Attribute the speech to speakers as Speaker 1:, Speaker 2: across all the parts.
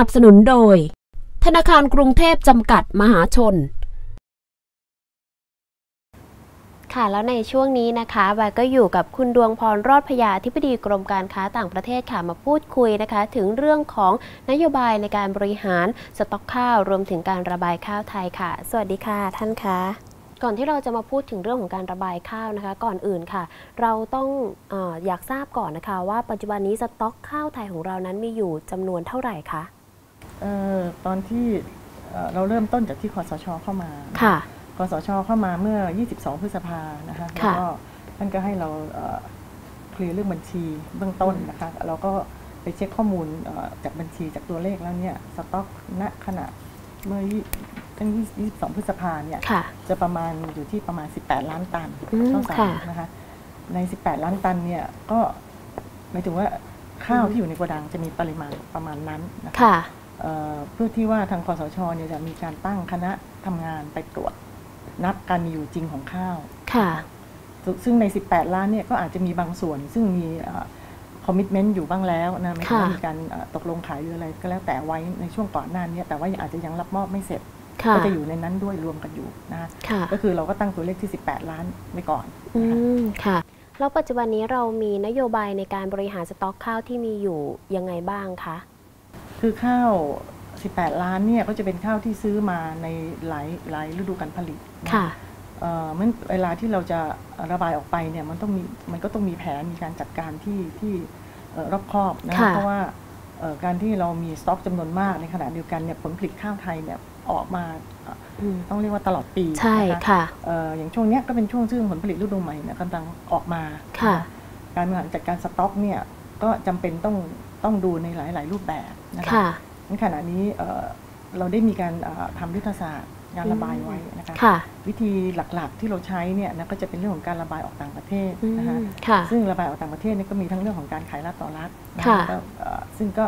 Speaker 1: สนับสนุนโดย ธนาคารกรุงเทพจำกัดมหาชน
Speaker 2: ค่ะแล้วในช่วงนี้นะคะวาก็อยู่กับคุณดวงพรรอดพยาธิบดีกรมการค้าต่างประเทศค่ะมาพูดคุยนะคะ ถึงเรื่องของนโยบายในการบริหารสต็อกข้าวรวมถึงการระบายข้าวไทยค่ะ สวัสดีค่ะท่านคะก่อนที่เราจะมาพูดถึงเรื่องของการระบายข้าวนะคะ ก่อนอื่นค่ะ เราต้องออยากทราบก่อนนะคะ ว่าปัจจุบันนี้สต็อกข้าวไทยของเรานั้นมีอยู่จำนวนเท่าไหร่คะ
Speaker 3: ตอนที่เอ่อเราเริ่มต้นจากที่คอสชเข้ามา
Speaker 2: ค่ะ
Speaker 3: คอสชเข้ามาเมื่อ 22 พฤษภานะคะแล้ว
Speaker 2: ค่ะ
Speaker 3: ก็ท่านก็ให้เราเอ่อเคลียร์เรื่องบัญชีเบื้องต้นนะคะเราก็ไปเช็คข้อมูลเอ่อจากบัญชีจากตัวเลขแล้วเนี่ยสต็อกณขณะเมื่อยี่ตั้ง22 พฤษภาเนี่ย
Speaker 2: ค่ะ
Speaker 3: จะประมาณอยู่ที่ประมาณ 18 ล้านตัน
Speaker 2: อืม
Speaker 3: ข้าวสาร
Speaker 2: ค่ะ
Speaker 3: นะคะใน 18 ล้านตันเนี่ยก็หมายถึงว่าข้าวที่อยู่ในโกดังจะมีปริมาณประมาณนั้นนะคะ
Speaker 2: ค่ะ
Speaker 3: เอ่อเพื่อที่ว่าทางคอสชเนี่ยจะมีการตั้งคณะทำงานไปตรวจนับการมีอยู่จริงของข้าว
Speaker 2: ค่ะ
Speaker 3: ซึ่งซึ่งใน 18 ล้านเนี่ยก็อาจจะมีบางส่วน ซึ่งมีคอมมิชเมนต์อยู่บ้างแล้วนะไม่
Speaker 2: ค่ะ
Speaker 3: ว่ามีการเอ่อตกลงขายหรืออะไรก็แล้วแต่ไว้ในช่วงก่อนหน้านี้แต่ว่าอาจจะยังรับมอบไม่เสร็จ
Speaker 2: ค่ะ
Speaker 3: ก็จะอยู่ในนั้นด้วยรวมกันอยู่นะ
Speaker 2: ค่ะ
Speaker 3: ก็คือเราก็ตั้งตัวเลขที่ 18 ล้านไว้ก่อน
Speaker 2: อื
Speaker 3: นะคะ
Speaker 2: มค่ะแล้วปัจจุบันนี้เรามีนโยบายในการบริหารสต็อกข้าวที่มีอยู่ยังไงบ้างคะ
Speaker 3: คือข้าว 18 ล้านเนี่ยก็จะเป็นข้าวที่ซื้อมาในหลายหลายฤดูการผลิตนะ
Speaker 2: ค่ะ
Speaker 3: เอ่อมันเวลาที่เราจะระบายออกไปเนี่ยมันต้องมีมันก็ต้องมีแผนมีการจัดการที่ที่เอ่อรอบคอบนะ
Speaker 2: ค่ะ
Speaker 3: เพราะว่าเอ่อการที่เรามีสต็อกจำนวนมากในขณะเดียวกันเนี่ยผลผลิตข้าวไทยเนี่ยออกมาเอ่อ
Speaker 2: อืม
Speaker 3: ต้องเรียกว่าตลอดปี
Speaker 2: ใช่
Speaker 3: น
Speaker 2: ค่ะ
Speaker 3: เอ่ออย่างช่วงเนี้ยก็เป็นช่วงซึ่งผลผลิตฤดูใหม่เนี่ยกำลังออกมา
Speaker 2: ค่ะ
Speaker 3: การบริหารจัดการสต็อกเนี่ยก็จำเป็นต้อง ต้องดูในหลาย ๆ รูปแบบนะคะ
Speaker 2: ค่ะ
Speaker 3: ในขณะนี้เอ่อเราได้มีการเอ่อทำยุทธศาสตร์งานระบายไว้นะคะ
Speaker 2: ค่ะ
Speaker 3: วิธีหลักๆที่เราใช้เนี่ยนะก็จะเป็นเรื่องของการระบายออกต่างประเทศ
Speaker 2: อืม
Speaker 3: นะคะ
Speaker 2: ค่ะ
Speaker 3: ซึ่งระบายออกต่างประเทศเนี่ยก็มีทั้งเรื่องของการขายรัฐต่อรัฐนะ
Speaker 2: ค่ะ
Speaker 3: แล้วก็เอ่อซึ่งก็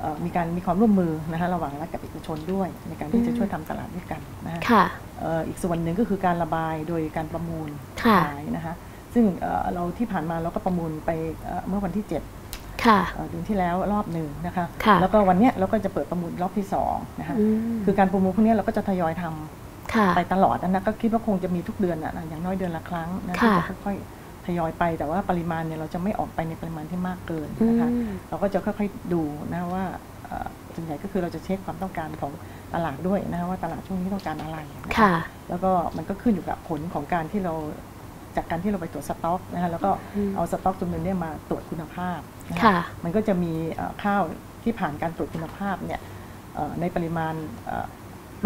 Speaker 3: เอ่อมีการมีความร่วมมือนะคะระหว่างรัฐกับเอกชนด้วย ในการที่จะช่วยทำตลาดด้วยกันนะคะ
Speaker 2: ค่ะ
Speaker 3: เอ่ออีกส่วนหนึ่งก็คือการระบายโดยการประมูล
Speaker 2: ค่ะ
Speaker 3: ขายนะคะซึ่งเอ่อเราที่ผ่านมาเราก็ประมูลไปเอ่อเมื่อวันที่7
Speaker 2: ค่ะ
Speaker 3: เอ่อเดือนที่แล้วรอบหนึ่งนะคะ
Speaker 2: ค่ะ
Speaker 3: แล้วก็วันเนี้ยเราก็จะเปิดประมูลรอบที่สองนะคะ
Speaker 2: อืม
Speaker 3: คือการประมูลพวกเนี้ยเราก็จะทยอยทำ
Speaker 2: ค่ะ
Speaker 3: ไปตลอดนะก็คิดว่าคงจะมีทุกเดือนอะนะอย่างน้อยเดือนละครั้งนะ
Speaker 2: ค่ะ
Speaker 3: ที่จะค่อยๆทยอยไปแต่ว่าปริมาณเนี่ยเราจะไม่ออกไปในปริมาณที่มากเกิน
Speaker 2: อื
Speaker 3: นะคะ
Speaker 2: ม
Speaker 3: เราก็จะค่อยๆดูนะว่าเอ่อส่วนใหญ่ก็คือเราจะเช็คความต้องการของตลาดด้วยนะคะว่าตลาดช่วงนี้ต้องการอะไรน
Speaker 2: ค่ะ
Speaker 3: แล้วก็มันก็ขึ้นอยู่กับผลของการที่เรา จากการที่เราไปตรวจสต็อกนะคะแล้วก็
Speaker 2: อืม
Speaker 3: เอาสต็อกจำนวนเนี้มาตรวจคุณภาพน
Speaker 2: ค่ะ
Speaker 3: มันก็จะมีเอ่อข้าวที่ผ่านการตรวจคุณภาพเนี่ยเอ่อในปริมาณเอ่อ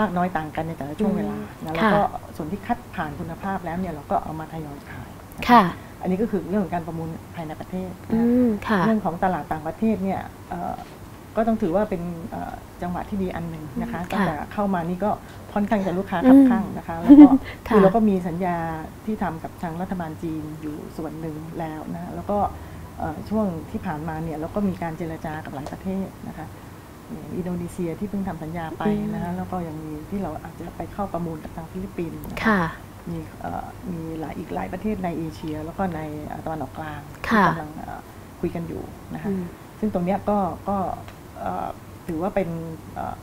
Speaker 3: มากน้อยต่างกันในแต่ละช่วงเวลานะแล้วก็ส่วนที่คัดผ่านคุณภาพแล้วเนี่ยเราก็เอามาทยอยขายน
Speaker 2: ค่ะ
Speaker 3: อันนี้ก็คือเรื่องของการประมูลภายในประเทศ
Speaker 2: อื
Speaker 3: นะ
Speaker 2: มค่ะ
Speaker 3: เรื่องของตลาดต่างประเทศเนี่ยเอ่อ ก็ต้องถือว่าเป็นเอ่อจังหวะที่ดีอันหนึ่งนะคะ
Speaker 2: ค่ะ
Speaker 3: ตั้งแต่เข้ามานี่ก็ค่อนข้างจะลูกค้า
Speaker 2: อื
Speaker 3: คับ
Speaker 2: ม
Speaker 3: ข้างนะคะแล้วก็
Speaker 2: ค่ะ
Speaker 3: คือเราก็มีสัญญาที่ทำกับทางรัฐบาลจีนอยู่ส่วนหนึ่งแล้วนะแล้วก็เอ่อช่วงที่ผ่านมาเนี่ยเราก็มีการเจรจากับหลายประเทศนะคะอย่างอินโดนีเซียที่เพิ่งทำสัญญาไปนะคะแล้วก็ยังมีที่เราอาจจะไปเข้าประมูลกับทางฟิลิปปินส์นะคะ
Speaker 2: ค่ะ
Speaker 3: มีเอ่อมีหลายอีกหลายประเทศในเอเชีย แล้วก็ในเอ่อตะวันออกกลางที่
Speaker 2: ค่ะ
Speaker 3: กำลังเอ่อคุยกันอยู่นะคะ
Speaker 2: อืม
Speaker 3: ซึ่งตรงเนี้ยก็ก็เอ่อ ถือว่าเป็นเอ่อ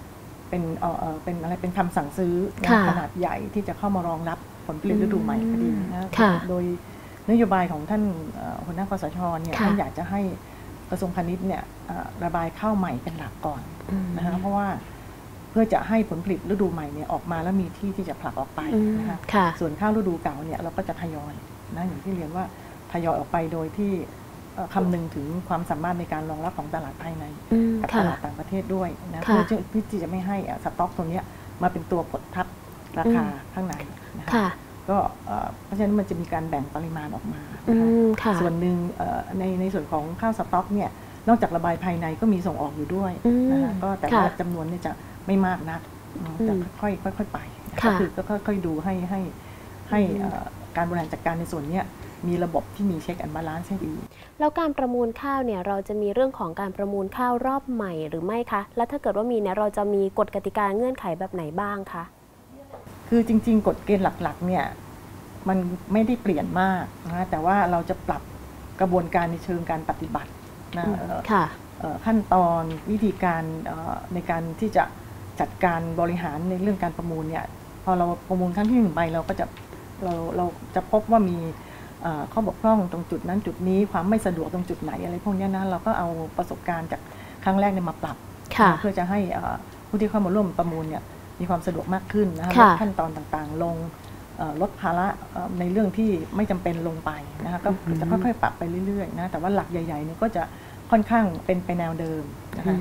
Speaker 3: เป็นเอ่อเอ่อเป็นอะไรเป็นคำสั่งซื้อนะ
Speaker 2: ค่ะ
Speaker 3: ขนาดใหญ่ที่จะเข้ามารองรับผลผลิตฤดูใหม่พอดีนะ
Speaker 2: ค่ะ
Speaker 3: โดยนโยบายของท่านเอ่อหัวหน้าคสชเนี่ย
Speaker 2: ค่ะ
Speaker 3: ท่านอยากจะให้กระทรวงพาณิชย์เนี่ยเอ่อระบายข้าวใหม่เป็นหลักก่อน
Speaker 2: อืม
Speaker 3: นะคะเพราะว่าเพื่อจะให้ผลผลิตฤดูใหม่เนี่ยออกมาแล้วมีที่ที่จะผลักออกไป
Speaker 2: อืม
Speaker 3: นะคะ
Speaker 2: ค่ะ
Speaker 3: ส่วนข้าวฤดูเก่าเนี่ยเราก็จะทยอยนะอย่างที่เรียนว่าทยอยออกไปโดยที่เอ่อ คำนึงถึงความสามารถในการรองรับของตลาดภายใน
Speaker 2: อืม
Speaker 3: กับต
Speaker 2: ค่ะ
Speaker 3: ลาดต่างประเทศด้วยนะ
Speaker 2: ค่ะ
Speaker 3: เพื่อที่เพื่อที่จะไม่ให้อะสต็อกตัวเนี้ยมาเป็นตัวกดทับราคาข้างในนะคะ
Speaker 2: ค่ะ
Speaker 3: ก็เอ่อเพราะฉะนั้นมันจะมีการแบ่งปริมาณออกมา
Speaker 2: อื
Speaker 3: นะคะ
Speaker 2: มค่ะ
Speaker 3: ส่วนหนึ่งเอ่อในในส่วนของข้าวสต็อกเนี่ยนอกจากระบายภายในก็มีส่งออกอยู่ด้วย
Speaker 2: อืม
Speaker 3: นะคะก็แต่
Speaker 2: ค่ะ
Speaker 3: ว่าจำนวนเนี่ยจะไม่มากนักอืมจะ
Speaker 2: อืม
Speaker 3: ค่อยๆค่อยๆไปนะ
Speaker 2: ค่ะ
Speaker 3: ก็คือก็ค่อยๆดูให้ให้ให้เอ่อการบริหารจัดการในส่วนเนี้ย มีระบบที่มีเช็คแอนด์บาลานซ์ให้ดี
Speaker 2: แล้วการประมูลข้าวเนี่ยเราจะมีเรื่องของการประมูลข้าวรอบใหม่หรือไม่คะ แล้วถ้าเกิดว่ามีเนี่ยเราจะมีกฎกติกาเงื่อนไขแบบไหนบ้างคะ
Speaker 3: คือจริง ๆ กฎเกณฑ์หลักๆเนี่ยมันไม่ได้เปลี่ยนมากนะแต่ว่าเราจะปรับกระบวนการในเชิงการปฏิบัตินะ
Speaker 2: อืม
Speaker 3: เอ่อ
Speaker 2: ค่ะ
Speaker 3: เอ่อขั้นตอนวิธีการเอ่อในการที่จะจัดการบริหารในเรื่องการประมูลเนี่ยพอเราประมูลครั้งที่หนึ่งไปเราก็จะเราเราจะพบว่ามีเอ่อ ข้อบกพร่องตรงจุดนั้นจุดนี้ความไม่สะดวกตรงจุดไหนอะไรพวกเนี้ยนะเราก็เอาประสบการณ์จากครั้งแรกเนี่ยมาปรับ
Speaker 2: ค่ะ
Speaker 3: เพื่อจะให้เอ่อผู้ที่เข้ามาร่วมประมูลเนี่ยมีความสะดวกมากขึ้นนะคะล
Speaker 2: ค่ะ
Speaker 3: ดขั้นตอนต่างๆ ลงเอ่อลดภาระเอ่อในเรื่องที่ไม่จำเป็นลงไปนะคะก็จะค่อยๆปรับไปเรื่อยๆนะแต่ว่าหลักใหญ่ๆเนี่ยก็จะค่อนข้างเป็นไปแนวเดิมนะคะ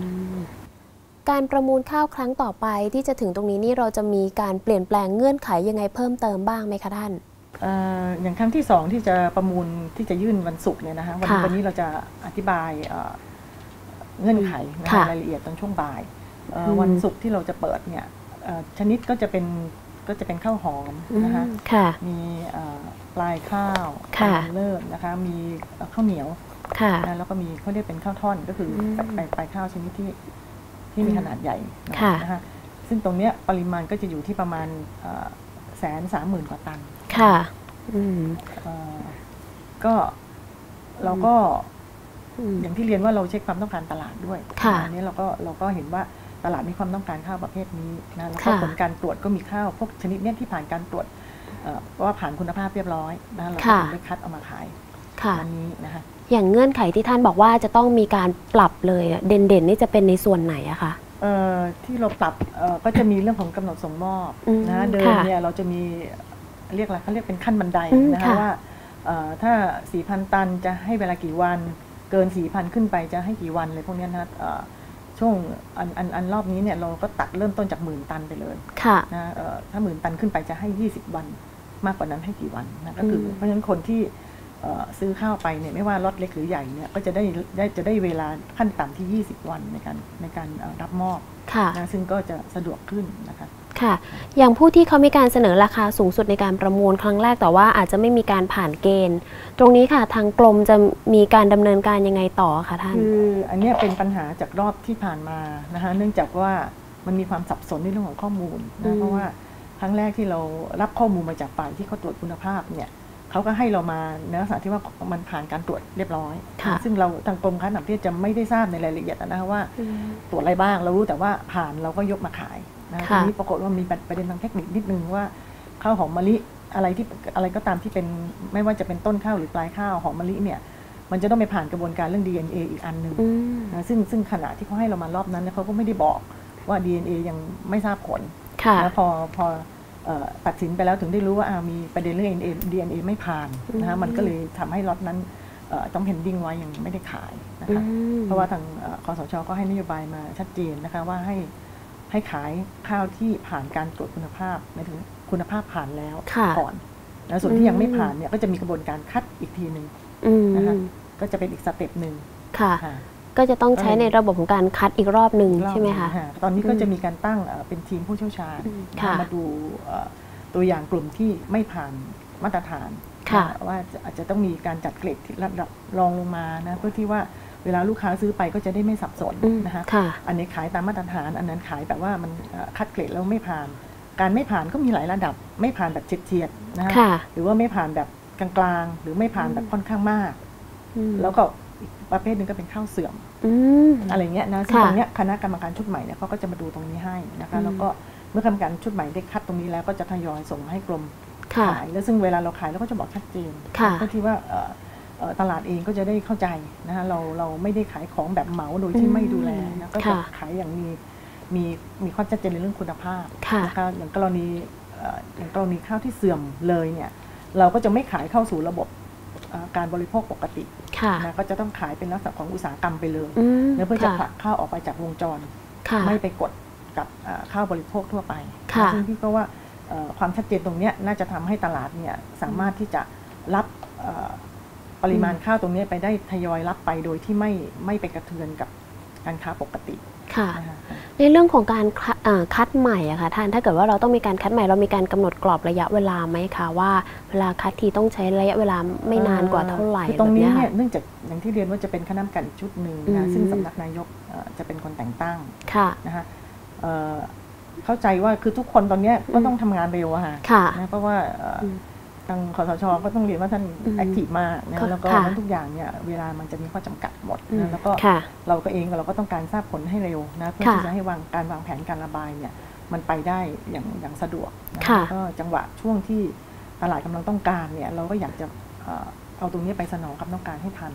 Speaker 2: การประมูลข้าวครั้งต่อไปที่จะถึงตรงนี้นี่เราจะมีการเปลี่ยนแปลงเงื่อนไขยังไงเพิ่มเติมบ้างไหมคะท่าน
Speaker 3: เอ่ออย่างครั้งที่สองที่จะประมูลที่จะยื่นวันศุกร์เนี่ยนะคะวัน
Speaker 2: ค่ะ
Speaker 3: วันนี้เราจะอธิบายเอ่อเงื่อนไขนะ
Speaker 2: ค่ะ
Speaker 3: คะรายละเอียดตอนช่วงบ่ายเอ่ออ
Speaker 2: ม
Speaker 3: วันศุกร์ที่เราจะเปิดเนี่ยเอ่อชนิดก็จะเป็นก็จะเป็นข้าวหอมนะคะ
Speaker 2: อืมค่ะ
Speaker 3: มีเอ่อปลายข้าว
Speaker 2: ค่ะ
Speaker 3: เลิศนะคะมีเอ่อข้าวเหนียว
Speaker 2: ค่ะ
Speaker 3: นะแล้วก็มีเขาเรียกเป็นข้าวท่อนก็คืออ
Speaker 2: ม
Speaker 3: ปลายปลายข้าวชนิดที่ที่มีขนาดใหญ่หน่อย
Speaker 2: ค่ะ
Speaker 3: นะคะซึ่งตรงเนี้ยปริมาณก็จะอยู่ที่ประมาณแสนสามหมื่นกว่าตัน
Speaker 2: ค่ะ อืม
Speaker 3: เอ่อก็เราก็
Speaker 2: อืม
Speaker 3: อย่างที่เรียนว่าเราเช็คความต้องการตลาดด้วย
Speaker 2: ค่ะ
Speaker 3: อันนี้เราก็เราก็เห็นว่าตลาดมีความต้องการข้าวประเภทนี้นะแล้วก็
Speaker 2: ค่ะ
Speaker 3: ผลการตรวจก็มีข้าวพวกชนิดเนี้ยที่ผ่านการตรวจเอ่อว่าผ่านคุณภาพเรียบร้อยนะเราก็
Speaker 2: ค่ะ
Speaker 3: ถึงได้คัดเอามาขาย
Speaker 2: ค่ะ
Speaker 3: วันนี้นะคะ
Speaker 2: อย่างเงื่อนไขที่ท่านบอกว่าจะต้องมีการปรับเลยอะเด่นๆนี่จะเป็นในส่วนไหนอะคะ
Speaker 3: เอ่อ ที่เราปรับเอ่อก็จะมีเรื่องของกำหนดส่งมอบ
Speaker 2: อืม
Speaker 3: นะเดิม
Speaker 2: ค่ะ
Speaker 3: เนี่ยเราจะมีเรียกอะไรเขาเรียกเป็นขั้นบันได
Speaker 2: อืม
Speaker 3: นะคะ
Speaker 2: ค่ะ
Speaker 3: ว่าเอ่อถ้า 4,000 ตันจะให้เวลากี่วัน เกิน 4,000 ขึ้นไปจะให้กี่วันเลยพวกเนี้ยนะเอ่อช่วงอันอันอันรอบนี้เนี่ยเราก็ตัดเริ่มต้นจากหมื่นตันไปเลย
Speaker 2: ค่ะ
Speaker 3: นะเอ่อถ้าหมื่นตันขึ้นไปจะให้ 20 วัน มากกว่านั้นให้กี่วันนะก็คืออ
Speaker 2: ม
Speaker 3: เพราะฉะนั้นคนที่เอ่อ ซื้อข้าวไปเนี่ยไม่ว่าล็อตเล็กหรือใหญ่เนี่ยก็จะได้ได้จะได้เวลาขั้นต่ำที่ 20 วันในการในการเอ่อรับมอบ
Speaker 2: ค่ะ
Speaker 3: นะซึ่งก็จะสะดวกขึ้นนะคะ
Speaker 2: ค่ะ อย่างผู้ที่เขามีการเสนอราคาสูงสุดในการประมูลครั้งแรกแต่ว่าอาจจะไม่มีการผ่านเกณฑ์ ตรงนี้ค่ะทางกรมจะมีการดำเนินการยังไงต่อคะท่าน
Speaker 3: คืออันเนี้ยเป็นปัญหาจากรอบที่ผ่านมานะคะเนื่องจากว่ามันมีความสับสนในเรื่องของข้อมูล
Speaker 2: อื
Speaker 3: นะ
Speaker 2: ม
Speaker 3: เพราะว่าครั้งแรกที่เรารับข้อมูลมาจากฝ่ายที่เขาตรวจคุณภาพเนี่ย เขาก็ให้เรามาในลักษณะที่ว่ามันผ่านการตรวจเรียบร้อย
Speaker 2: ค่ะ
Speaker 3: ซึ่งเราทางกรมค้าต่างประเทศจะไม่ได้ทราบในรายละเอียดนะคะว่าตรวจอะไรบ้างเรารู้แต่ว่าผ่านเราก็ยกมาขายนะ
Speaker 2: ค่ะ
Speaker 3: ทีนี้ปรากฏว่ามีประเด็นทางเทคนิคนิดนึงว่าข้าวหอมมะลิอะไรที่อะไรก็ตามที่เป็นไม่ว่าจะเป็นต้นข้าวหรือปลายข้าวหอมมะลิเนี่ยมันจะต้องไปผ่านกระบวนการเรื่อง DNA อีกอันหนึ่ง
Speaker 2: อืม
Speaker 3: นะซึ่งซึ่งขณะที่เขาให้เรามารอบนั้นเนี่ยเขาก็ไม่ได้บอกว่า DNA ยังไม่ทราบผล
Speaker 2: ค่ะ
Speaker 3: นะพอพอเอ่อ ตัดสินไปแล้วถึงได้รู้ว่าอ่ามีประเด็นเรื่อง DNA DNA ไม่ผ่านนะ
Speaker 2: อื
Speaker 3: ฮะ
Speaker 2: ม
Speaker 3: มันก็เลยทำให้ล็อตนั้นเอ่อต้องเพนดิ้งไว้ยังไม่ได้ขายนะ
Speaker 2: อื
Speaker 3: คะ
Speaker 2: ม
Speaker 3: เพราะว่าทางเอ่อคอสชก็ให้นโยบายมาชัดเจนนะคะว่าให้ให้ขายข้าวที่ผ่านการตรวจคุณภาพหมายถึงคุณภาพผ่านแล้ว
Speaker 2: ค่ะ
Speaker 3: ก่อนแล้วส่วนที่ยังไม่ผ่านเนี่ยก็จะมีกระบวนการคัดอีกทีหนึ่ง
Speaker 2: อืม
Speaker 3: นะคะก็จะเป็นอีกสเต็ปหนึ่ง
Speaker 2: ค่ะ
Speaker 3: ค่ะ
Speaker 2: ก็จะต้องใช้ในระบบของการคัดอีกรอบหนึ่ง
Speaker 3: รอบ
Speaker 2: ใช่ไหมคะ
Speaker 3: นึ่งตอนนี้ก็จะมีการตั้งเอ่อเป็นทีมผู้เชี่ยวชาญ
Speaker 2: อืม
Speaker 3: นะ
Speaker 2: ค่ะ
Speaker 3: มาดูเอ่อตัวอย่างกลุ่มที่ไม่ผ่านมาตรฐาน
Speaker 2: ค่ะ
Speaker 3: นะว่าจะอาจจะต้องมีการจัดเกรดที่ระดับรองลงมานะเพื่อที่ว่าเวลาลูกค้าซื้อไปก็จะได้ไม่สับสน
Speaker 2: อืม
Speaker 3: นะคะ
Speaker 2: ค่ะ
Speaker 3: อันนี้ขายตามมาตรฐาน อันนั้นขายแบบว่ามันเอ่อคัดเกรดแล้วไม่ผ่าน การไม่ผ่านก็มีหลายระดับ ไม่ผ่านแบบเฉียดๆนะคะ
Speaker 2: ค่ะ
Speaker 3: หรือว่าไม่ผ่านแบบกลางๆ หรือไม่ผ่านแบบค่อนข้างมาก
Speaker 2: อืม
Speaker 3: แล้วก็ อีกประเภทหนึ่งก็เป็นข้าวเสื่อม
Speaker 2: อืม
Speaker 3: อะไรเงี้ยนะซึ่ง
Speaker 2: ค่ะ
Speaker 3: ตรงเนี้ยคณะกรรมการชุดใหม่เนี่ยเขาก็จะมาดูตรงนี้ให้นะคะ
Speaker 2: อืม
Speaker 3: แล้วก็เมื่อกรรมการชุดใหม่ได้คัดตรงนี้แล้วก็จะทยอยส่งมาให้กรม
Speaker 2: ค่ะ
Speaker 3: ขายแล้วซึ่งเวลาเราขายเราก็จะบอกชัดเจน
Speaker 2: ค่ะ
Speaker 3: เพื่อที่ว่าเอ่อเอ่อตลาดเองก็จะได้เข้าใจนะคะเราเราไม่ได้ขายของแบบเหมาโดยที่ไม่ดูแลนะก็จะ
Speaker 2: ค่ะ
Speaker 3: ขายอย่างมีมีมีความชัดเจนในเรื่องคุณภาพ
Speaker 2: ค่ะ
Speaker 3: นะคะอย่างกรณีเอ่ออย่างกรณีข้าวที่เสื่อมเลยเนี่ยเราก็จะไม่ขายเข้าสู่ระบบเอ่อ การบริโภคปกติ
Speaker 2: ค่ะ
Speaker 3: นะก็จะต้องขายเป็นลักษณะของอุตสาหกรรมไปเลย
Speaker 2: อืม
Speaker 3: แล้วเพื่อจะผลั
Speaker 2: ค่ะ
Speaker 3: กข้าวออกไปจากวงจร
Speaker 2: ค่ะ
Speaker 3: ไม่ไปกดกับเอ่อข้าวบริโภคทั่วไป
Speaker 2: ค่ะ
Speaker 3: ซึ่งพี่ก็ว่าเอ่อความชัดเจนตรงเนี้ยน่าจะทำให้ตลาดเนี่ยสามารถที่จะรับเอ่อปริมาณข้าวตรงเนี้ยไปได้ทยอยรับไปโดยที่ไม่ไม่ไปกระเทือนกับ การค้าปกติ
Speaker 2: ค่ะ
Speaker 3: นะคะ
Speaker 2: ในเรื่องของการคัดอ่าคัดใหม่อะค่ะท่านถ้าเกิดว่าเราต้องมีการคัดใหม่เรามีการกำหนดกรอบระยะเวลาไหมคะว่าเวลาคัดทีต้องใช้ระยะเวลาไม่นานกว่าเท่าไหร่
Speaker 3: คือตรงนี้
Speaker 2: แบบ
Speaker 3: เนี่ย
Speaker 2: ค่ะ
Speaker 3: เนื่องจากอย่างที่เรียนว่าจะเป็นคณะกรรมการอีกชุดหนึ่ง
Speaker 2: อื
Speaker 3: นะ
Speaker 2: ม
Speaker 3: ซึ่งสำนักนายกเอ่อจะเป็นคนแต่งตั้ง
Speaker 2: ค่ะ
Speaker 3: นะคะเอ่อเข้าใจว่าคือทุกคนตอนเนี้ยก็ต้องทำงานเร็วอะค่ะ
Speaker 2: ค่ะ
Speaker 3: นะเพราะว่าเอ่ออ
Speaker 2: ม
Speaker 3: ทางคอสชก็ต้องเรียนว่าท่าน
Speaker 2: อืม
Speaker 3: แอคทีฟมากนะ
Speaker 2: ค่ะ
Speaker 3: แล้วก็
Speaker 2: ค่ะ
Speaker 3: นั้นทุกอย่างเนี่ยเวลามันจะมีข้อจำกัดหมด
Speaker 2: อืม
Speaker 3: นะแล้วก็
Speaker 2: ค่ะ
Speaker 3: เราก็เองเราก็ต้องการทราบผลให้เร็วนะเพื่อ
Speaker 2: ค่ะ
Speaker 3: ที่จะให้วางการวางแผนการระบายเนี่ยมันไปได้อย่างอย่างสะดวกนะ
Speaker 2: ค่ะ
Speaker 3: แล้วก็จังหวะช่วงที่ตลาดกำลังต้องการเนี่ยเราก็อยากจะ เอ่อเอาตรงนี้ไปสนองความต้องการให้ทัน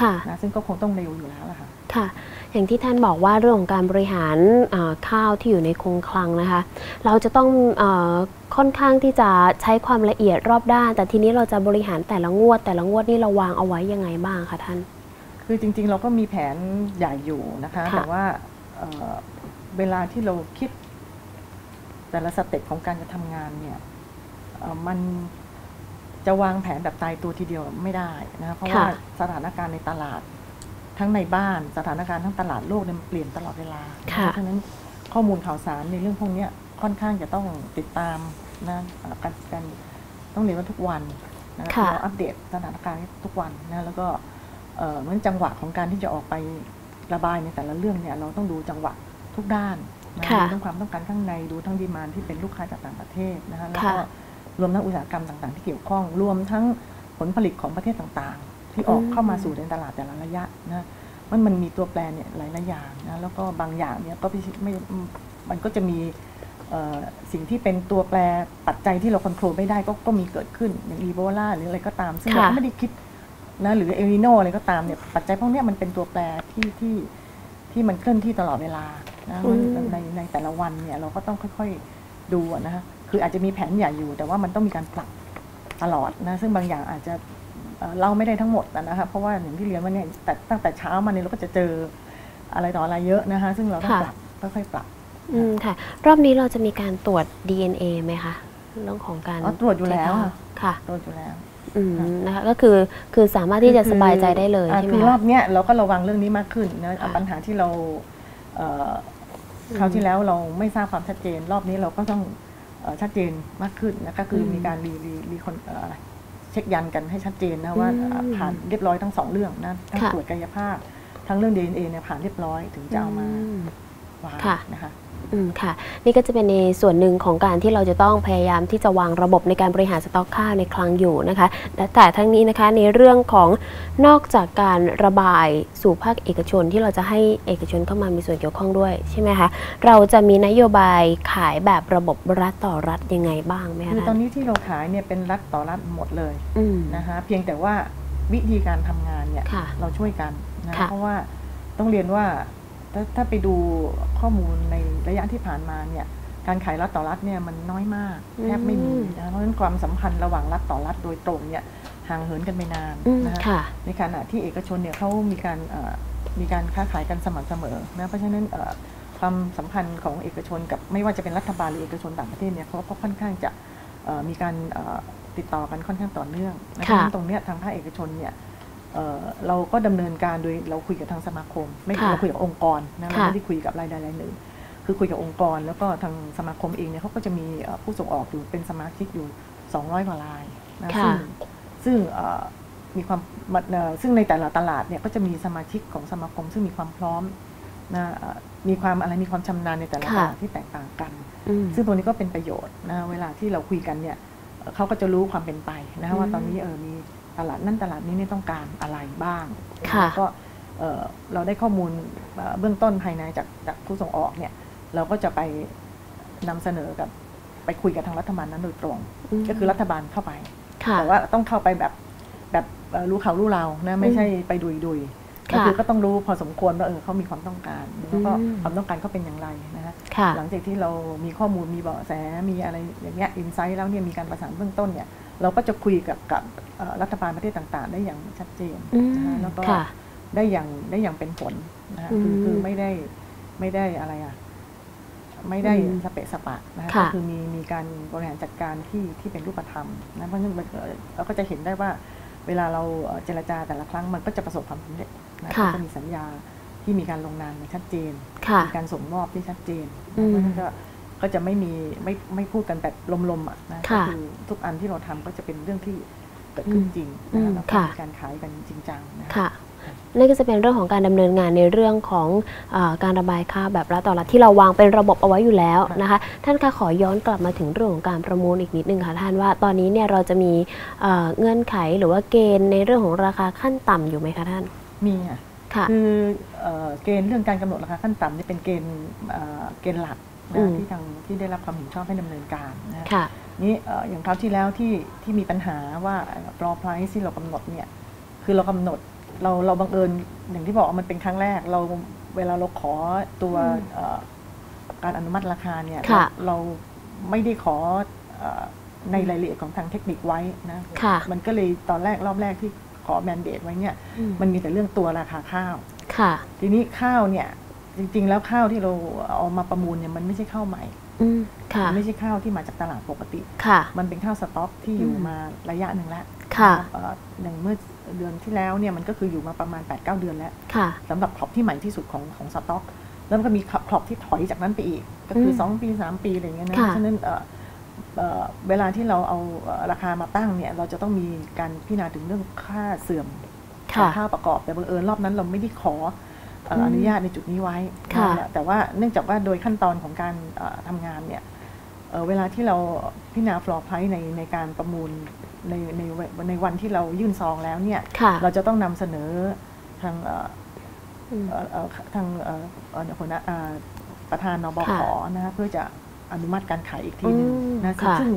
Speaker 2: ค่ะ
Speaker 3: นะซึ่งก็คงต้องเร็วอยู่แล้วล่ะค่ะ
Speaker 2: ค่ะ อย่างที่ท่านบอกว่าเรื่องของการบริหารเอ่อข้าวที่อยู่ในคงคลังนะคะ เราจะต้องเออค่อนข้างที่จะใช้ความละเอียดรอบด้าน แต่ทีนี้เราจะบริหารแต่ละงวด แต่ละงวดนี่เราวางเอาไว้ยังไงบ้างคะท่าน
Speaker 3: คือจริง ๆ เราก็มีแผนใหญ่อยู่นะคะ
Speaker 2: ค่ะ
Speaker 3: แต่ว่าเอ่อเวลาที่เราคิดแต่ละสเต็ปของการจะทำงานเนี่ยเอ่อมัน จะวางแผนแบบตายตัวทีเดียวไม่ได้นะคะเพราะว่าสถานการณ์ในตลาดทั้งในบ้านสถานการณ์ทั้งตลาดโลกเนี่ยมันเปลี่ยนตลอดเวลา
Speaker 2: ค่ะ
Speaker 3: เพราะฉะนั้นข้อมูลข่าวสารในเรื่องพวกเนี้ยค่อนข้างจะต้องติดตามนะเอ่อการการต้องเรียนว่าทุกวันนะ
Speaker 2: ค่ะ
Speaker 3: เราอัปเดตสถานการณ์ทุกวันนะแล้วก็เอ่อเหมือนจังหวะของการที่จะออกไประบายในแต่ละเรื่องเนี่ยเราต้องดูจังหวะทุกด้านนะ
Speaker 2: ค่ะ
Speaker 3: ดูทั้งความต้องการข้างในดูทั้งดีมานที่เป็นลูกค้าจากต่างประเทศนะคะแล้วก็
Speaker 2: ค่ะ
Speaker 3: รวมทั้งอุตสาหกรรมต่างๆ ที่เกี่ยวข้อง รวมทั้งผลผลิตของประเทศต่างๆ ที่ออก
Speaker 2: อืม
Speaker 3: เข้ามาสู่ในตลาดแต่ละระยะนะมันมันมีตัวแปรเนี่ยหลายๆอย่างนะแล้วก็บางอย่างเนี่ยก็ไม่ไม่มันก็จะมีเอ่อสิ่งที่เป็นตัวแปรปัจจัยที่เราควบคุมไม่ได้ก็ก็มีเกิดขึ้นอย่างอีโบลาหรืออะไรก็ตาม ซึ่งเรา
Speaker 2: ค่ะ
Speaker 3: ก็ไม่ได้คิดนะหรือเอลนิโนอะไรก็ตามเนี่ยปัจจัยพวกเนี้ยมันเป็นตัวแปรที่ที่ที่มันเคลื่อนที่ตลอดเวลานะ
Speaker 2: อืม
Speaker 3: ในในแต่ละวันเนี่ยเราก็ต้องค่อยๆดูอะนะ คะคืออาจจะมีแผนใหญ่อยู่ แต่ว่ามันต้องมีการปรับตลอดนะซึ่งบางอย่างอาจจะเอ่อเล่าไม่ได้ทั้งหมดอะนะคะเพราะว่าอย่างที่เรียนว่าเนี่ยแต่ตั้งแต่เช้ามาเนี่ยเราก็จะเจออะไรต่ออะไรเยอะนะคะซึ่งเราต้องปรับค่อยๆปรับ
Speaker 2: อืมค่ะ รอบนี้เราจะมีการตรวจ DNA ไหมคะเรื่องของการ
Speaker 3: อ๋อตรวจอยู่แล้ว
Speaker 2: ใช้
Speaker 3: ค่ะ
Speaker 2: ข้าค่ะ
Speaker 3: โดนอยู่แล้ว
Speaker 2: อืมนะคะก็คือคือสามารถที่จะ
Speaker 3: คือ
Speaker 2: สบายใจได้เลย
Speaker 3: อะ
Speaker 2: ใช่ไหม
Speaker 3: คือ
Speaker 2: คะ
Speaker 3: รอบเนี้ยเราก็ระวังเรื่องนี้มากขึ้นนะ
Speaker 2: ค่ะ
Speaker 3: ปัญหาที่เราเอ่ออ
Speaker 2: ม
Speaker 3: คราวที่แล้วเราไม่ทราบความชัดเจน รอบนี้เราก็ต้องเอ่อ ชัดเจนมากขึ้นนะก็คืออ
Speaker 2: ม
Speaker 3: มีการรีรีรีคอนเอ่ออะไรเช็คยันกันให้ชัดเจนนะว่า
Speaker 2: อืม
Speaker 3: อะผ่านเรียบร้อยทั้งสองเรื่องนะทั้ง
Speaker 2: ค่ะ
Speaker 3: ตรวจกายภาพ ทั้งเรื่อง DNA เนี่ยผ่านเรียบร้อยถึงจะเอามา
Speaker 2: อืม
Speaker 3: วาง
Speaker 2: ค่ะ
Speaker 3: นะคะ
Speaker 2: อืมค่ะ นี่ก็จะเป็นในส่วนหนึ่งของการที่เราจะต้องพยายามที่จะวางระบบในการบริหารสต็อกข้าวในคลังอยู่นะคะและแต่ทั้งนี้นะคะในเรื่องของนอกจากการระบายสู่ภาคเอกชนที่เราจะให้เอกชนเข้ามามีส่วนเกี่ยวข้องด้วยใช่ไหมคะเราจะมีนโยบายขายแบบระบบรัฐต่อรัฐยังไงบ้างไหมคะ
Speaker 3: คือตอนนี้ที่เราขายเนี่ยเป็นรัฐต่อรัฐหมดเลย
Speaker 2: อืม
Speaker 3: นะคะเพียงแต่ว่าวิธีการทำงานเนี่ย
Speaker 2: ค่ะ
Speaker 3: เราช่วยกันนะ
Speaker 2: ค่ะ
Speaker 3: เพราะว่าต้องเรียนว่า ถ้าถ้าไปดูข้อมูลในระยะที่ผ่านมาเนี่ยการขายรัฐต่อรัฐเนี่ยมันน้อยมากแทบไม่มีนะเพราะฉะนั้นความสัมพันธ์ระหว่างรัฐต่อรัฐโดยตรงเนี่ยห่างเหินกันไปนาน
Speaker 2: อืม
Speaker 3: นะคะ
Speaker 2: ค่ะ
Speaker 3: ในขณะที่เอกชนเนี่ยเขามีการเอ่อมีการค้าขายกันสม่ำเสมอนะเพราะฉะนั้นเอ่อความสัมพันธ์ของเอกชนกับไม่ว่าจะเป็นรัฐบาลหรือเอกชนต่างประเทศเนี่ยเขาก็ค่อนข้างจะเอ่อมีการเอ่อติดต่อกันค่อนข้างต่อเนื่องนะเพราะฉะนั้นตรงเนี้ยทางภาคเอกชนเนี่ย เอ่อเราก็ดำเนินการโดยเราคุยกับทางสมาคม ไม่
Speaker 2: ค่ะ
Speaker 3: เราคุยกับองค์กรนะเรา
Speaker 2: ค่ะ
Speaker 3: ไม่ได้คุยกับรายใดรายหนึ่ง คือคุยกับองค์กร แล้วก็ทางสมาคมเองเนี่ยเขาก็จะมีเอ่อผู้ส่งออกอยู่เป็นสมาชิกอยู่ 200กว่ารายนะ
Speaker 2: ค่ะ
Speaker 3: ซึ่งซึ่งเอ่อมีความมันเอ่อซึ่งในแต่ละตลาดเนี่ยก็จะมีสมาชิกของสมาคม ซึ่งมีความพร้อมนะเอ่อมีความอะไรมีความชำนาญในแต่ละต
Speaker 2: ค่ะ
Speaker 3: ลาดที่แตกต่างกัน
Speaker 2: อืม
Speaker 3: ซึ่งตรงนี้ก็เป็นประโยชน์นะเวลาที่เราคุยกันเนี่ยเอ่อเขาก็จะรู้ความเป็นไปนะว่า
Speaker 2: อืม
Speaker 3: ตอนนี้เออมี ตลาดนั่นตลาดนี้เนี่ยต้องการอะไรบ้าง
Speaker 2: ค่ะ
Speaker 3: แล้วก็เอ่อเราได้ข้อมูลเอ่อเบื้องต้นภายในจากจากผู้ส่งออกเนี่ย เราก็จะไปนำเสนอกับไปคุยกับทางรัฐบาลนั้นโดยตรง
Speaker 2: ม
Speaker 3: ก็คือรัฐบาลเข้าไป
Speaker 2: ค่ะ
Speaker 3: แต่ว่าต้องเข้าไปแบบแบบเอ่อรู้เขารู้เรานะไม่ใช่ไปดุยดุยก็
Speaker 2: ค่ะ
Speaker 3: คือก็ต้องรู้พอสมควรว่าเออเขามีความต้องการแล้วก็
Speaker 2: อืม
Speaker 3: ความต้องการเขาเป็นอย่างไรนะฮะ
Speaker 2: ค่ะ
Speaker 3: หลังจากที่เรามีข้อมูลมีเบาะแสมีอะไรอย่างเงี้ยอินไซต์แล้วเนี่ยมีการประสานเบื้องต้นเนี่ย เราก็จะคุยกับกับเอ่อรัฐบาลประเทศต่าง ๆ ได้อย่างชัดเจน
Speaker 2: อืม
Speaker 3: นะฮะแล้วก็
Speaker 2: ค่ะ
Speaker 3: ได้อย่างได้อย่างเป็นผลนะฮะคือ
Speaker 2: อืม
Speaker 3: คือไม่ได้ไม่ได้อะไรอะไม่ได้
Speaker 2: อืม
Speaker 3: สเปะสปะนะฮะ
Speaker 2: ค่ะ
Speaker 3: ก็คือมีมีการบริหารจัดการที่ที่เป็นรูปธรรมนะเพราะฉะนั้นมันเอ่อเราก็จะเห็นได้ว่าเวลาเราเอ่อเจรจาแต่ละครั้งมันก็จะประสบความสำเร็จนะ
Speaker 2: ค่ะ
Speaker 3: ก็จะมีสัญญาที่มีการลงนามอย่างชัดเจน
Speaker 2: ค่ะ
Speaker 3: มีการส่งมอบที่ชัดเจน
Speaker 2: อืม
Speaker 3: เพราะฉะนั้นก็ ก็จะไม่มีไม่ไม่พูดกันแบบลมๆอะนะก็
Speaker 2: ค่ะ
Speaker 3: คือทุกอันที่เราทำก็จะเป็นเรื่องที่เกิดขึ้นจริง
Speaker 2: อื
Speaker 3: นะ
Speaker 2: ม
Speaker 3: แล้วก็
Speaker 2: ค่ะ
Speaker 3: มีการขายกันจริงจังนะ
Speaker 2: ค่ะนั่นก็จะเป็นเรื่องของการดำเนินงานในเรื่องของอาการระบายข้าวแบบรัฐต่อรัฐที่เราวางเป็นระบบเอาไว้อยู่แล้วนะคะ ท่านคะขอย้อนกลับมาถึงเรื่องของการประมูลอีกนิดนึงค่ะท่านว่าตอนนี้เนี่ยเราจะมีเอ่อเงื่อนไขหรือว่าเกณฑ์ในเรื่องของราคาขั้นต่ำอยู่ไหมคะท่าน
Speaker 3: มีค่ะ
Speaker 2: ค่ะ
Speaker 3: คือเอ่อเกณฑ์เรื่องการกำหนดราคาขั้นต่ำนี่เป็นเกณฑ์เอ่อเกณฑ์หลัก
Speaker 2: อื
Speaker 3: นะ
Speaker 2: ม
Speaker 3: ที่ทางที่ได้รับความเห็นชอบให้ดำเนินการนะ
Speaker 2: ค่ะ
Speaker 3: นี่เอ่ออย่างคราวที่แล้วที่ที่มีปัญหาว่า floor price ที่เรากำหนดเนี่ยคือเรากำหนดเราเราบังเอิญอย่างที่บอกว่ามันเป็นครั้งแรก เราเวลาเราขอตัว
Speaker 2: อืม
Speaker 3: เอ่อการอนุมัติราคาเนี่ย
Speaker 2: ค่ะ
Speaker 3: เราไม่ได้ขอเอ่อในรายละเอียดของทางเทคนิคไว้นะ
Speaker 2: ค่ะ
Speaker 3: มันก็เลยตอนแรกรอบแรกที่ขอแมนเดตไว้เนี่ย
Speaker 2: อืม
Speaker 3: มันมีแต่เรื่องตัวราคาข้าว
Speaker 2: ค่ะ
Speaker 3: ทีนี้ข้าวเนี่ย จริง ๆ แล้วข้าวที่เราเอามาประมูลเนี่ยมันไม่ใช่ข้าวใหม่
Speaker 2: อืมค่ะ
Speaker 3: มันไม่ใช่ข้าวที่มาจากตลาดปกติ
Speaker 2: ค่ะ
Speaker 3: มันเป็นข้าวสต๊อกที่อยู่
Speaker 2: อืม
Speaker 3: มาระยะหนึ่งแล้ว
Speaker 2: ค่ะ
Speaker 3: เอ่ออย่างเมื่อเดือนที่แล้วเนี่ยมันก็คืออยู่มาประมาณ8-9เดือนแล้ว
Speaker 2: ค่ะ
Speaker 3: สำหรับครอบที่ใหม่ที่สุดของของสต๊อก แล้วมันก็มีครอบที่ถอยจากนั้นไปอีก ก็คือ
Speaker 2: ม
Speaker 3: 2ปี 3 ปีอะไรอย่างเงี้ยนะ
Speaker 2: ค่ะ
Speaker 3: เพราะฉะนั้นเอ่อเอ่อเวลาที่เราเอาเอ่อราคามาตั้งเนี่ยเราจะต้องมีการพิจารณาถึงเรื่องค่าเสื่อม
Speaker 2: ค่ะ
Speaker 3: ข้าวประกอบแต่บังเอิญรอบนั้นเราไม่ได้ขอเอ่อ
Speaker 2: ม
Speaker 3: อนุญาตในจุดนี้ไว้
Speaker 2: ค่ะ
Speaker 3: นะแต่ว่าเนื่องจากว่าโดยขั้นตอนของการเอ่อทำงานเนี่ยเอ่อเวลาที่เราพิจารณาฟลอร์ไพรในในการประมูลในในในวันที่เรายื่นซองแล้วเนี่ย
Speaker 2: ค่ะ
Speaker 3: เราจะต้องนำเสนอทางเอ่อ
Speaker 2: อืม
Speaker 3: เอ่อเอ่อทางเอ่อเอ่อหัวหน้าอ่าประธานนบข
Speaker 2: ค่ะ
Speaker 3: นะคะเพื่อจะอนุมัติการขายอีกทีหนึง
Speaker 2: อืม
Speaker 3: นะ
Speaker 2: ค่ะ
Speaker 3: ซึ่ง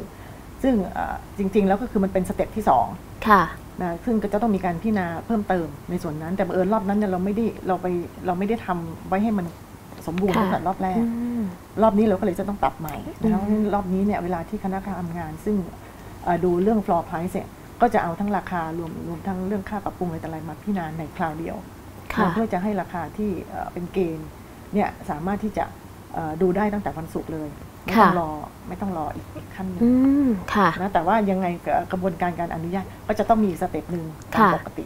Speaker 3: ซึ่งเอ่อจริง ๆ แล้วก็คือมันเป็นสเต็ปที่สอง
Speaker 2: ค่ะ
Speaker 3: นะซึ่งก็จะต้องมีการพิจารณาเพิ่มเติมในส่วนนั้น แต่บังเอิญรอบนั้นเนี่ยเราไม่ได้เราไปเราไม่ได้ทำไว้ให้มันสมบูรณ์
Speaker 2: ค่ะ
Speaker 3: ตั้งแต่รอบแรก
Speaker 2: อืม
Speaker 3: รอบนี้เราก็เลยจะต้องปรับใหม่นะคะ
Speaker 2: อืม
Speaker 3: เพราะฉะนั้นรอบนี้เนี่ยเวลาที่คณะกรรมการซึ่งเอ่อดูเรื่อง floor price เนี่ยก็จะเอาทั้งราคารวมรวมทั้งเรื่องค่าปรับปรุงอะไรต่ออะไรมาพิจารณาในคราวเดียว
Speaker 2: ค่ะ
Speaker 3: เพื่อจะให้ราคาที่เอ่อเป็นเกณฑ์เนี่ยสามารถที่จะเอ่อดูได้ตั้งแต่วันศุกร์เลย ไม่ต้อง
Speaker 2: ค่ะ
Speaker 3: รอไม่ต้องรออีกอีกขั้นหนึง
Speaker 2: อืมค่ะ
Speaker 3: นะแต่ว่ายังไงกระบวนการการอนุญาตก็จะต้องมีอีกสเต็ปหนึ่งตาม
Speaker 2: ค่ะ
Speaker 3: ปกติ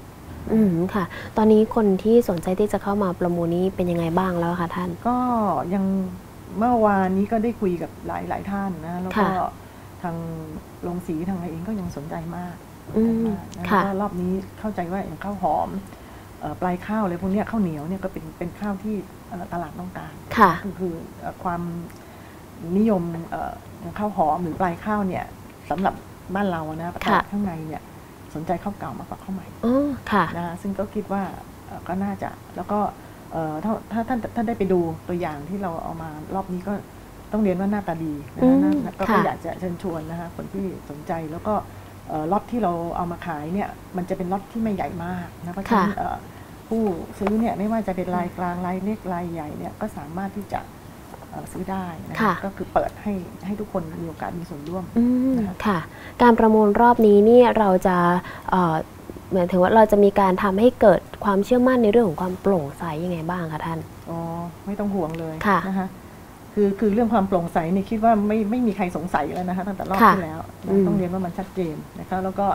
Speaker 2: อืมค่ะ ตอนนี้คนที่สนใจที่จะเข้ามาประมูลนี้เป็นยังไงบ้างแล้วคะท่าน
Speaker 3: ก็ยังเมื่อวานนี้ก็ได้คุยกับหลายหลายท่านนะแล้วก็
Speaker 2: ค่ะ
Speaker 3: ทางโรงสีทางอะไรเองก็ยังสนใจมาก
Speaker 2: อืม
Speaker 3: นะ
Speaker 2: ค่ะ
Speaker 3: แล้วก็รอบนี้เข้าใจว่าอย่างข้าวหอมเอ่อปลายข้าวอะไรพวกเนี้ยข้าวเหนียวเนี่ยก็เป็นเป็นข้าวที่เอ่อตลาดต้องการ
Speaker 2: ค่ะ
Speaker 3: คือคือเอ่อความ นิยมเอ่ออย่างข้าวหอมหรือปลายข้าวเนี่ยสำหรับบ้านเราอะนะต
Speaker 2: ค่ะ
Speaker 3: ลาดข้างในเนี่ยสนใจข้าวเก่ามากกว่าข้าวใหม่
Speaker 2: อ๋อค่ะ
Speaker 3: นะคะซึ่งก็คิดว่าเอ่อก็น่าจะแล้วก็เอ่อถ้าถ้าท่านท่านได้ไปดูตัวอย่างที่เราเอามารอบนี้ก็ต้องเรียนว่าหน้าตาดีนะ
Speaker 2: อื
Speaker 3: คะ
Speaker 2: ม
Speaker 3: น่าก็
Speaker 2: ค่ะ
Speaker 3: ก็อยากจะเชิญชวนนะคะคนที่สนใจแล้วก็เอ่อล็อตที่เราเอามาขายเนี่ยมันจะเป็นล็อตที่ไม่ใหญ่มากนะเพราะฉะนั้นเอ่อผู้ซื้อเนี่ยไม่ว่าจะเป็นรายกลางรายเล็กรายใหญ่เนี่ยก็สามารถที่จะเอ่อ ซื้อได้นะ
Speaker 2: ค่ะ
Speaker 3: ก็คือเปิดให้ให้ทุกคนมีโอกาสมีส่วนร่วม
Speaker 2: อืม
Speaker 3: นะคะ
Speaker 2: ค่ะ การประมูลรอบนี้เนี่ยเราจะเอ่อเหมือนถึงว่าเราจะมีการทำให้เกิดความเชื่อมั่นในเรื่องของความโปร่งใสยังไงบ้างคะท่าน
Speaker 3: อ๋อไม่ต้องห่วงเลย
Speaker 2: ค่ะ
Speaker 3: นะคะคือคือเรื่องความโปร่งใสนี่คิดว่าไม่ไม่มีใครสงสัยแล้วนะคะตั้งแต่รอบ
Speaker 2: ค่ะ
Speaker 3: ที่แล้ว
Speaker 2: อืม
Speaker 3: ต้องเรียนว่ามันชัดเจนนะคะแล้วก็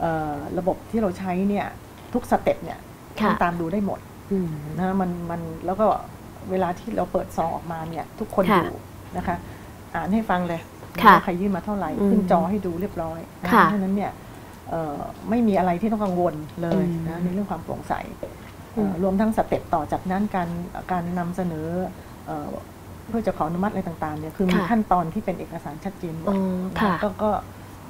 Speaker 3: เอ่อระบบที่เราใช้เนี่ยทุกสเต็ปเนี่ย
Speaker 2: ค่ะ
Speaker 3: มันตามดูได้หมด
Speaker 2: อืม
Speaker 3: นะมันมันแล้วก็ เวลาที่เราเปิดซองออกมาเนี่ย ทุกคน
Speaker 2: ค่ะ
Speaker 3: ดูนะคะ อ่านให้ฟังเลย
Speaker 2: ค่ะ
Speaker 3: ว่าใครยื่นมาเท่าไหร่
Speaker 2: อืม
Speaker 3: ขึ้นจอให้ดูเรียบร้อยน
Speaker 2: ค่ะ
Speaker 3: เพราะฉะนั้นเนี่ยเอ่อไม่มีอะไรที่ต้องกังวลเลย
Speaker 2: อืม
Speaker 3: นะในเรื่องความโปร่งใส
Speaker 2: อืม
Speaker 3: เอ่อรวมทั้งสเต็ปต่อจากนั้นการการนำเสนอเอ่อเพื่อจะขออนุมัติอะไรต่างๆเนี่ยคือมี
Speaker 2: ค่ะ
Speaker 3: ขั้นตอนที่เป็นเอกสารชัดเจนหม
Speaker 2: อ๋
Speaker 3: ด
Speaker 2: อ
Speaker 3: นะ
Speaker 2: ค่ะ
Speaker 3: ก็ก็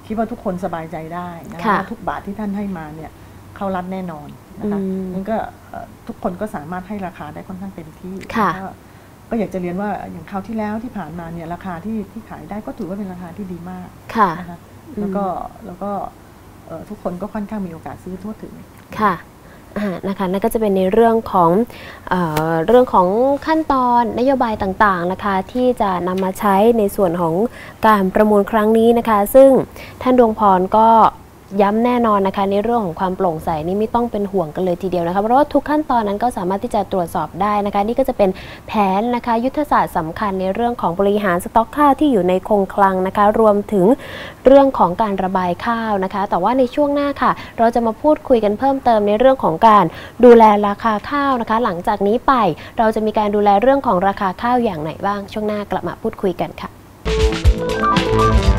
Speaker 3: คิดว่าทุกคนสบายใจได้นะ
Speaker 2: ค่ะ
Speaker 3: ว่าทุกบาทที่ท่านให้มาเนี่ย เข้ารัดแน่นอนนะคะ
Speaker 2: อืม
Speaker 3: นั่นก็เอ่อทุกคนก็สามารถให้ราคาได้ค่อนข้างเต็มที่
Speaker 2: ค่ะ
Speaker 3: ก็ก็อยากจะเรียนว่าอย่างคราวที่แล้วที่ผ่านมาเนี่ยราคาที่ที่ขายได้ก็ถือว่าเป็นราคาที่ดีมาก
Speaker 2: ค่ะ
Speaker 3: นะคะ
Speaker 2: อืม
Speaker 3: แล้วก็แล้วก็เอ่อทุกคนก็ค่อนข้างมีโอกาสซื้อทั่วถึง
Speaker 2: ค่ะอ่านะคะนั่นก็จะเป็นในเรื่องของเออเรื่องของขั้นตอนนโยบายต่างๆนะคะที่จะนำมาใช้ในส่วนของการประมูลครั้งนี้นะคะ ซึ่งท่านดวงพรก็ ย้ำแน่นอนนะคะ ในเรื่องของความโปร่งใสนี่ไม่ต้องเป็นห่วงกันเลยทีเดียวนะคะเพราะว่าทุกขั้นตอนนั้นก็สามารถที่จะตรวจสอบได้นะคะ นี่ก็จะเป็นแผนนะคะ ยุทธศาสตร์สำคัญในเรื่องของบริหารสต็อกข้าวที่อยู่ในคงคลังนะคะ รวมถึงเรื่องของการระบายข้าวนะคะ แต่ว่าในช่วงหน้าค่ะ เราจะมาพูดคุยกันเพิ่มเติมในเรื่องของการดูแลราคาข้าวนะคะ หลังจากนี้ไปเราจะมีการดูแลเรื่องของราคาข้าวอย่างไหนบ้าง ช่วงหน้ากลับมาพูดคุยกันค่ะ